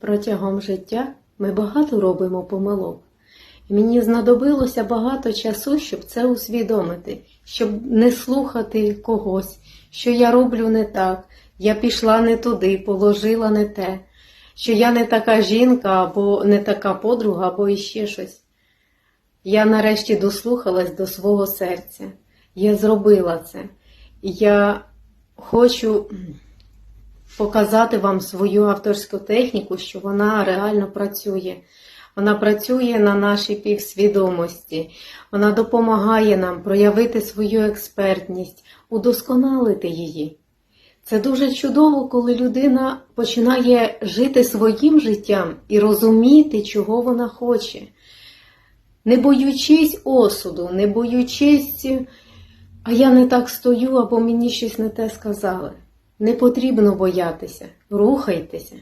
Протягом життя ми багато робимо помилок. І мені знадобилося багато часу, щоб це усвідомити, щоб не слухати когось, що я роблю не так, я пішла не туди, положила не те, що я не така жінка, або не така подруга, або іще щось. Я нарешті дослухалась до свого серця. Я зробила це. Я хочу показати вам свою авторську техніку, що вона реально працює. Вона працює на нашій півсвідомості, вона допомагає нам проявити свою експертність, удосконалити її. Це дуже чудово, коли людина починає жити своїм життям і розуміти, чого вона хоче. Не боючись осуду, не боючись, а я не так стою або мені щось не те сказали. Не потрібно боятися, рухайтеся.